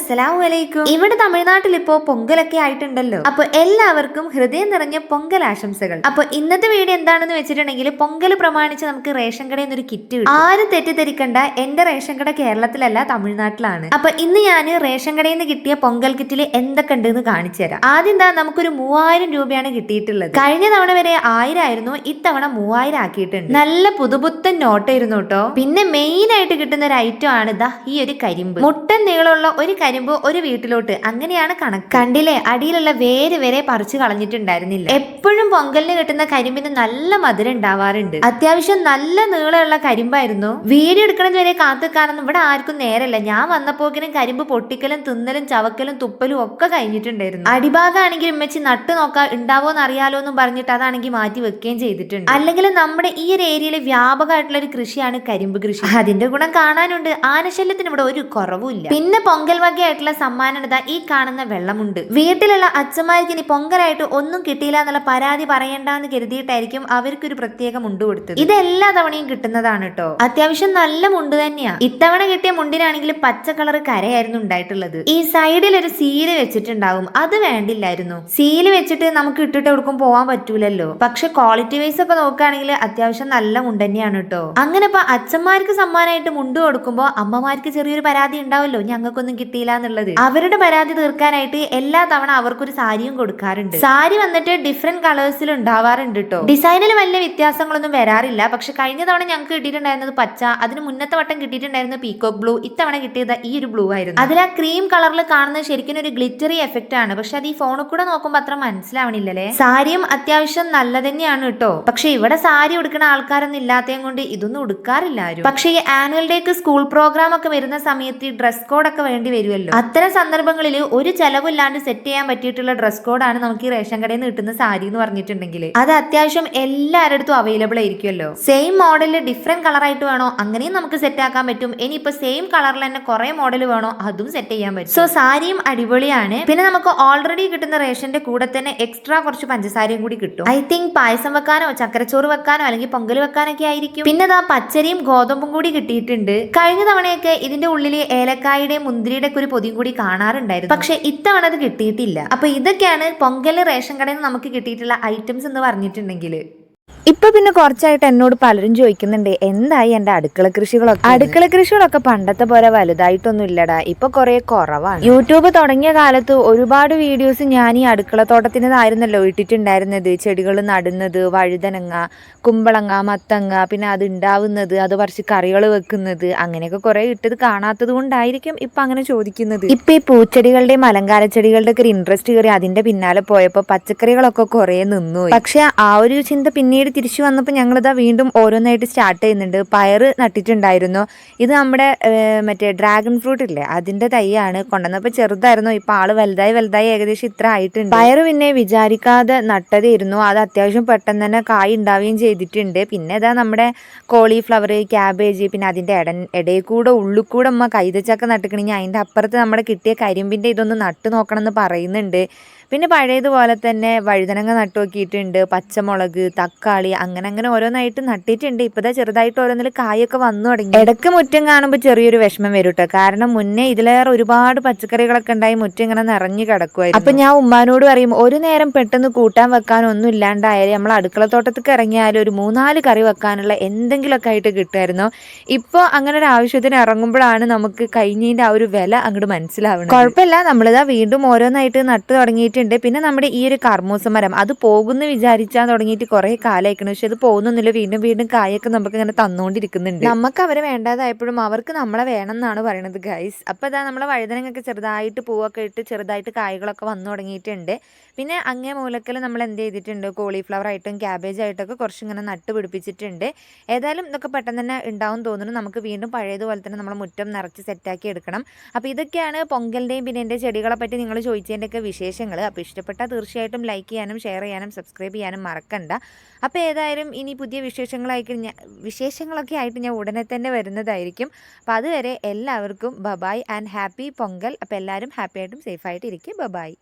അസ്സലാമു അലൈക്കും. ഇവിടെ തമിഴ്നാട്ടിൽ ഇപ്പോ പൊങ്കലൊക്കെ ആയിട്ടുണ്ടല്ലോ. അപ്പൊ എല്ലാവർക്കും ഹൃദയം നിറഞ്ഞ പൊങ്കൽ ആശംസകൾ. അപ്പൊ ഇന്നത്തെ വീഡിയോ എന്താണെന്ന് വെച്ചിട്ടുണ്ടെങ്കിൽ പൊങ്കൽ പ്രമാണിച്ച് നമുക്ക് റേഷൻ കടയിൽ നിന്ന് ഒരു കിറ്റ് കിട്ടും. ആരും തെറ്റിദ്ധരിക്കണ്ട. എന്റെ റേഷൻ കട കേരളത്തിലല്ല തമിഴ്നാട്ടിലാണ്. അപ്പൊ ഇന്ന് ഞാൻ റേഷൻ കടയിൽ നിന്ന് കിട്ടിയ പൊങ്കൽ കിറ്റിൽ എന്തൊക്കെ ഉണ്ടെന്ന് കാണിച്ചു തരാം. ആദ്യം എന്താ നമുക്കൊരു മൂവായിരം രൂപയാണ് കിട്ടിയിട്ടുള്ളത്. കഴിഞ്ഞ തവണ വരെ ആയിരം ആയിരുന്നു ഇത്തവണ മൂവായിരം ആക്കിയിട്ടുണ്ട്. നല്ല പുതുപുത്തൻ നോട്ടായിരുന്നു കേട്ടോ. പിന്നെ മെയിൻ ആയിട്ട് കിട്ടുന്ന ഒരു ഐറ്റം ആണ് ഇതാ ഈ ഒരു കരിമ്പ്. മുട്ടൻ നീളമുള്ള ഒരു കരിമ്പ് ഒരു വീട്ടിലോട്ട്. അങ്ങനെയാണ് കണക്ക്. കണ്ടില്ലേ? അടിയിലുള്ള വേര് വരെ പറിച്ചു കളഞ്ഞിട്ടുണ്ടായിരുന്നില്ല. എപ്പോഴും പൊങ്കലിന് കിട്ടുന്ന കരിമ്പിന് നല്ല മധുരം ഉണ്ടാവാറുണ്ട്. അത്യാവശ്യം നല്ല നീളമുള്ള കരിമ്പായിരുന്നു. വീഡിയോ എടുക്കണത് വരെ കാത്തുക്കാനൊന്നും ഇവിടെ ആർക്കും നേരല്ല. ഞാൻ വന്നപ്പോക്കിനും കരിമ്പ് പൊട്ടിക്കലും തിന്നലും ചവക്കലും തുപ്പലും ഒക്കെ കഴിഞ്ഞിട്ടുണ്ടായിരുന്നു. അടിഭാഗമാണെങ്കിൽ ഉമ്മച്ചി നട്ട് നോക്കാൻ ഉണ്ടാവോന്ന് അറിയാലോ എന്നും പറഞ്ഞിട്ട് അതാണെങ്കിൽ മാറ്റി വെക്കുകയും ചെയ്തിട്ടുണ്ട്. അല്ലെങ്കിൽ നമ്മുടെ ഈ ഒരു ഏരിയയിൽ വ്യാപകമായിട്ടുള്ള ഒരു കൃഷിയാണ് കരിമ്പ് കൃഷി. അതിന്റെ ഗുണം കാണാനുണ്ട്. ആനശല്യത്തിന് ഇവിടെ ഒരു കുറവുമില്ല. പിന്നെ പൊങ്കൽ വകയായിട്ടുള്ള സമ്മാനം ഇതാ ഈ കാണുന്ന വെള്ളമുണ്ട്. വീട്ടിലുള്ള അച്ഛന്മാർക്ക് ഇനി പൊങ്കലായിട്ട് ഒന്നും കിട്ടിയില്ല എന്നുള്ള പരാതി പറയണ്ടെന്ന് കരുതിയിട്ടായിരിക്കും അവർക്കൊരു പ്രത്യേക മുണ്ട് കൊടുത്തത്. ഇത് എല്ലാ തവണയും കിട്ടുന്നതാണ് കേട്ടോ അത്യാവശ്യം നല്ല മുണ്ട് തന്നെയാ. ഇത്തവണ കിട്ടിയ മുണ്ടിനാണെങ്കിൽ പച്ച കളർ കരയായിരുന്നു ഉണ്ടായിട്ടുള്ളത്. ഈ സൈഡിൽ ഒരു സീൽ വെച്ചിട്ടുണ്ടാവും. അത് വേണ്ടില്ലായിരുന്നു. സീൽ വെച്ചിട്ട് നമുക്ക് ഇട്ടിട്ട് എവിടേക്കും പോവാൻ പറ്റൂലല്ലോ. പക്ഷെ ക്വാളിറ്റി വൈസ് ഒക്കെ നോക്കുകയാണെങ്കിൽ അത്യാവശ്യം നല്ല മുണ്ട് തന്നെയാണ് കേട്ടോ അങ്ങനെ ഇപ്പൊ അച്ഛന്മാർക്ക് സമ്മാനമായിട്ട് മുണ്ട് കൊടുക്കുമ്പോൾ അമ്മമാർക്ക് ചെറിയൊരു പരാതി ഉണ്ടാവല്ലോ ഞങ്ങൾക്കൊന്നും കിട്ടിയില്ല എന്നുള്ളത്. അവരുടെ പരാതി തീർക്കാനായിട്ട് എല്ലാ തവണ അവർക്കൊരു സാരിയും കൊടുക്കാറുണ്ട്. സാരി വന്നിട്ട് ഡിഫറെന്റ് കളേഴ്സിൽ ഉണ്ടാവാറുണ്ട് കേട്ടോ ഡിസൈനിൽ വലിയ വ്യത്യാസങ്ങളൊന്നും വരാറില്ല. പക്ഷെ കഴിഞ്ഞ തവണ ഞങ്ങൾക്ക് കിട്ടിയിട്ടുണ്ടായിരുന്നത് പച്ച അതിന് മുന്നത്തെ വട്ടം കിട്ടിയിട്ടുണ്ടായിരുന്നത് പീക്കോക്ക് ബ്ലൂ ഇത്തവണ കിട്ടിയത് ഈ ഒരു ബ്ലൂ ആയിരുന്നു. അതിൽ ആ ക്രീം കളറിൽ കാണുന്നത് ശരിക്കും ഒരു ഗ്ലിറ്ററി എഫക്റ്റ് ആണ്. പക്ഷെ അത് ഈ ഫോണിൽ കൂടെ നോക്കുമ്പോൾ അത്ര മനസ്സിലാവണില്ലല്ലേ? സാരിയും അത്യാവശ്യം നല്ല തന്നെയാണ് കേട്ടോ പക്ഷെ ഇവിടെ സാരി ഉടുക്കുന്ന ആൾക്കാരൊന്നും ഇല്ലാത്തതും കൊണ്ട് ഇതൊന്നും ഉടുക്കാറില്ല ആരും. പക്ഷെ ഈ ആനുവൽ ഡേക്ക് സ്കൂൾ പ്രോഗ്രാം ഒക്കെ വരുന്ന സമയത്ത് ഡ്രസ് കോഡ് ഒക്കെ വേണ്ടി വരുമല്ലോ അത്തരം സന്ദർഭങ്ങളിൽ ഒരു ചെലവില്ലാണ്ട് സെറ്റ് ചെയ്യാൻ പറ്റിയിട്ടുള്ള ഡ്രസ് കോഡാണ് നമുക്ക് ഈ റേഷൻ കടയിൽ നിന്ന് കിട്ടുന്ന സാരി എന്ന് പറഞ്ഞിട്ടുണ്ടെങ്കിൽ അത് അത്യാവശ്യം എല്ലാവരുടെ അവൈലബിൾ ആയിരിക്കുമല്ലോ. സെയിം മോഡലിൽ ഡിഫറെന്റ് കളർ ആയിട്ട് വേണോ? അങ്ങനെയും നമുക്ക് സെറ്റ് ആക്കാൻ പറ്റും. ഇനി ഇനിയിപ്പോ സെയിം കളറിൽ തന്നെ കുറെ മോഡൽ വേണോ? അതും സെറ്റ് ചെയ്യാൻ പറ്റും. സോ സാരിയും അടിപൊളിയാണ്. പിന്നെ നമുക്ക് ഓൾറെഡി കിട്ടുന്ന റേഷന്റെ കൂടെ തന്നെ എക്സ്ട്രാ കുറച്ച് പഞ്ചസാരയും കൂടി കിട്ടും. ഐ തിങ്ക് പായസം വെക്കാനോ ചക്കരച്ചോറ് വെക്കാനോ അല്ലെങ്കിൽ പൊങ്കൽ വെക്കാനൊക്കെ ആയിരിക്കും. പിന്നെ ദാ പച്ചരിയും ഗോതമ്പും കൂടി കിട്ടിയിട്ടുണ്ട്. കഴിഞ്ഞ തവണയൊക്കെ ഇതിന്റെ ഉള്ളിൽ ഏലക്കായുടെ മുന്തിരിയുടെ ഒരു പൊതിയും കൂടി കാണാറുണ്ടായിരുന്നു. പക്ഷെ ഇത്തവണ അത് കിട്ടിയിട്ടില്ല. അപ്പൊ ഇതൊക്കെയാണ് പൊങ്കൽ റേഷൻ കടയിൽ നമുക്ക് കിട്ടിയിട്ടുള്ള ഐറ്റംസ് എന്ന് പറഞ്ഞിട്ടുണ്ടെങ്കിൽ ഇപ്പൊ പിന്നെ കുറച്ചായിട്ട് എന്നോട് പലരും ചോദിക്കുന്നുണ്ട് എന്തായി എന്റെ അടുക്കള കൃഷികളൊക്കെ? അടുക്കള കൃഷികളൊക്കെ പണ്ടത്തെ പോലെ വലുതായിട്ടൊന്നും ഇല്ലടാ ഇപ്പൊ കുറെ കുറവാണ്. യൂട്യൂബ് തുടങ്ങിയ കാലത്ത് ഒരുപാട് വീഡിയോസ് ഞാൻ ഈ അടുക്കള തോട്ടത്തിന്റെതായിരുന്നല്ലോ ഇട്ടിട്ടുണ്ടായിരുന്നത്. ചെടികൾ നടുന്നത് വഴുതനങ്ങ കുമ്പളങ്ങ മത്തങ്ങ പിന്നെ അത് ഉണ്ടാവുന്നത് അത് പറിച്ച് കറികൾ വെക്കുന്നത് അങ്ങനെയൊക്കെ കുറെ ഇട്ടത് കാണാത്തത് കൊണ്ടായിരിക്കും ഇപ്പൊ അങ്ങനെ ചോദിക്കുന്നത്. ഇപ്പൊ ഈ പൂച്ചെടികളുടെയും അലങ്കാര ചെടികളുടെ ഒക്കെ ഒരു ഇൻട്രസ്റ്റ് കയറി അതിന്റെ പിന്നാലെ പോയപ്പോ പച്ചക്കറികളൊക്കെ കുറെ നിന്നു പക്ഷെ ആ ഒരു ചിന്ത പിന്നീട് തിരിച്ചു വന്നപ്പോൾ ഞങ്ങളിതാ വീണ്ടും ഓരോന്നായിട്ട് സ്റ്റാർട്ട് ചെയ്യുന്നുണ്ട്. പയറ് നട്ടിട്ടുണ്ടായിരുന്നു. ഇത് നമ്മുടെ മറ്റേ ഡ്രാഗൺ ഫ്രൂട്ട് ഇല്ലേ? അതിന്റെ തൈയാണ് കൊണ്ടുവന്നപ്പോൾ ചെറുതായിരുന്നു. ഇപ്പോൾ ആൾ വലുതായി വലുതായി ഏകദേശം ഇത്ര ആയിട്ടുണ്ട്. പയറ് പിന്നെ വിചാരിക്കാതെ നട്ടതായിരുന്നു. അത് അത്യാവശ്യം പെട്ടെന്ന് തന്നെ കായ് ഉണ്ടാവുകയും ചെയ്തിട്ടുണ്ട്. പിന്നെ ഇതാ നമ്മുടെ കോളിഫ്ലവർ ക്യാബേജ് പിന്നെ അതിന്റെ ഇട ഇടയിൽ കൂടെ ഉള്ളിൽ കൂടെ അമ്മ കൈതച്ചക്ക നട്ടിക്കണെങ്കിൽ അതിന്റെ അപ്പുറത്ത് നമ്മുടെ കിട്ടിയ കരിമ്പിന്റെ ഇതൊന്ന് നട്ടു നോക്കണം എന്ന് പറയുന്നുണ്ട്. പിന്നെ പഴയതുപോലെ തന്നെ വഴുതനങ്ങ നട്ടു നോക്കിയിട്ടുണ്ട് പച്ചമുളക് തക്കാളി അങ്ങനെ അങ്ങനെ ഓരോന്നായിട്ട് നട്ടിട്ടുണ്ട്. ഇപ്പതാ ചെറുതായിട്ട് ഓരോന്നിൽ കായൊക്കെ വന്നു തുടങ്ങി. ഇടയ്ക്ക് മുറ്റം കാണുമ്പോൾ ചെറിയൊരു വിഷമം വരും കേട്ടോ കാരണം മുന്നേ ഇതിലേറെ ഒരുപാട് പച്ചക്കറികളൊക്കെ ഉണ്ടായി മുറ്റം ഇങ്ങനെ നിറഞ്ഞു കിടക്കുമായിരുന്നു അപ്പൊ ഞാൻ ഉമ്മാനോട് പറയും ഒരു നേരം പെട്ടെന്ന് കൂട്ടാൻ വെക്കാനൊന്നും ഇല്ലാണ്ടായാലും നമ്മൾ അടുക്കള തോട്ടത്തേക്ക് ഇറങ്ങിയാലും ഒരു മൂന്നാൽ കറി വെക്കാനുള്ള എന്തെങ്കിലുമൊക്കെ ആയിട്ട് കിട്ടുമായിരുന്നു. ഇപ്പോൾ അങ്ങനെ ഒരു ആവശ്യത്തിന് ഇറങ്ങുമ്പോഴാണ് നമുക്ക് കഴിഞ്ഞതിന്റെ ആ ഒരു വില അങ്ങോട്ട് മനസ്സിലാവുന്നത്. കുഴപ്പമില്ല നമ്മളിതാ വീണ്ടും ഓരോന്നായിട്ട് നട്ടു തുടങ്ങിയിട്ടുണ്ട് പിന്നെ നമ്മുടെ ഈ ഒരു കർമ്മൂസ മരം അത് പോകുന്നു വിചാരിച്ചാൽ തുടങ്ങിയിട്ട് കുറെ കാലമായിരിക്കണം പക്ഷെ അത് പോകുന്നൊന്നുമില്ല. വീണ്ടും വീണ്ടും കായൊക്കെ നമുക്ക് ഇങ്ങനെ തന്നുകൊണ്ടിരിക്കുന്നുണ്ട് നമുക്ക് അവരെ വേണ്ടാതായപ്പോഴും അവർക്ക് നമ്മളെ വേണം എന്നാണ് പറയുന്നത് ഗൈസ് അപ്പൊ ഇതാ നമ്മളെ വഴുതനങ്ങൊക്കെ ചെറുതായിട്ട് പൂവൊക്കെ ഇട്ട് ചെറുതായിട്ട് കായകളൊക്കെ വന്നു തുടങ്ങിയിട്ടുണ്ട്. പിന്നെ അങ്ങേ മൂലക്കൽ നമ്മൾ എന്ത് ചെയ്തിട്ടുണ്ട്? കോളിഫ്ലവർ ആയിട്ടും ക്യാബേജ് ആയിട്ടൊക്കെ കുറച്ച് ഇങ്ങനെ നട്ട് പിടിപ്പിച്ചിട്ടുണ്ട്. ഏതായാലും ഇതൊക്കെ പെട്ടെന്ന് തന്നെ ഉണ്ടാവും തോന്നുന്നു. നമുക്ക് വീണ്ടും പഴയതുപോലെ തന്നെ നമ്മൾ മുറ്റം നിറച്ച് സെറ്റാക്കി എടുക്കണം. അപ്പോൾ ഇതൊക്കെയാണ് പൊങ്കലിന്റെയും പിന്നെ എന്റെ ചെടികളെ പറ്റി നിങ്ങൾ ചോദിച്ചതിന്റെയൊക്കെ വിശേഷങ്ങൾ. അപ്പോൾ ഇഷ്ടപ്പെട്ടാൽ തീർച്ചയായിട്ടും ലൈക്ക് ചെയ്യാനും ഷെയർ ചെയ്യാനും സബ്സ്ക്രൈബ് ചെയ്യാനും മറക്കണ്ട. അപ്പോൾ ഏതായാലും ഇനി പുതിയ വിശേഷങ്ങളായിട്ട് ഞാൻ വിശേഷങ്ങളൊക്കെ ആയിട്ട് ഞാൻ ഉടനെ തന്നെ വരുന്നതായിരിക്കും. അപ്പോൾ അതുവരെ എല്ലാവർക്കും ബബായ് ആൻഡ് ഹാപ്പി പൊങ്കൽ. അപ്പോൾ എല്ലാവരും ഹാപ്പി ആയിട്ടും സേഫായിട്ട് ഇരിക്കും. ബബായ്